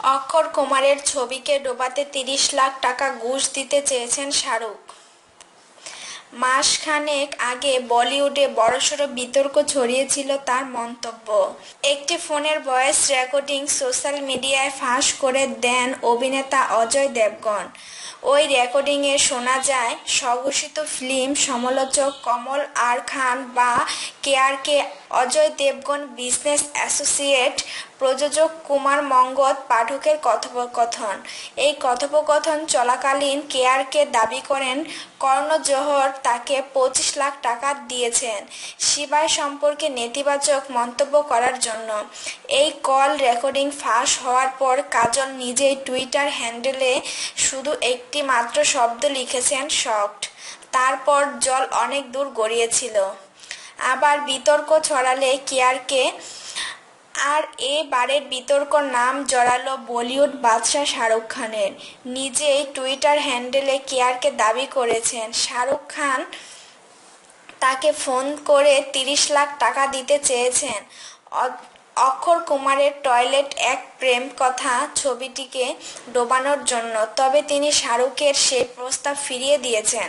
অক্ষর কুমারের ছবিকে ডোবাতে তিরিশ লাখ টাকা ঘুষ দিতে চেয়েছেন শাহরুখ। মাসখানেক আগে বলিউডে বড়সড় বিতর্ক ছড়িয়েছিল তার মন্তব্য। একটি ফোনের ভয়েস রেকর্ডিং সোশ্যাল মিডিয়ায় ফাঁস করে দেন অভিনেতা অজয় দেবগন। ওই রেকর্ডিংয়ে শোনা যায়, স্বঘোষিত ফিল্ম সমালোচক কমল আর খান বা KRK Ajay Devgn business associate প্রযোজক কুমার মঙ্গত পাঠকের কথোপকথন। এই কথোপকথন চলাকালীন কেআরকে দাবি করেন কর্ণ জোহর তাকে পঁচিশ লাখ টাকা দিয়েছেন শিবাই সম্পর্কে নেতিবাচক মন্তব্য করার জন্য। এই কল রেকর্ডিং ফাঁস হওয়ার পর কাজল নিজেই টুইটার হ্যান্ডেলে শুধু একটি মাত্র শব্দ লিখেছেন, শকড। তারপর জল অনেক দূর গড়িয়েছিল। আবার বিতর্ক ছড়ালে কেয়ারকে আর এ বিতর্ক নাম জড়ালো বলিউড বাদশাহ শাহরুখ খানের। নিজেই টুইটার হ্যান্ডেলে কেয়ারকে দাবি করেছেন, শাহরুখ খান তাকে ফোন করে তিরিশ লাখ টাকা দিতে চেয়েছেন। অক্ষর কুমারের টয়লেট এক প্রেম কথা ছবিটিকে ডোবানোর জন্য, তবে তিনি শাহরুখের সেই প্রস্তাব ফিরিয়ে দিয়েছেন।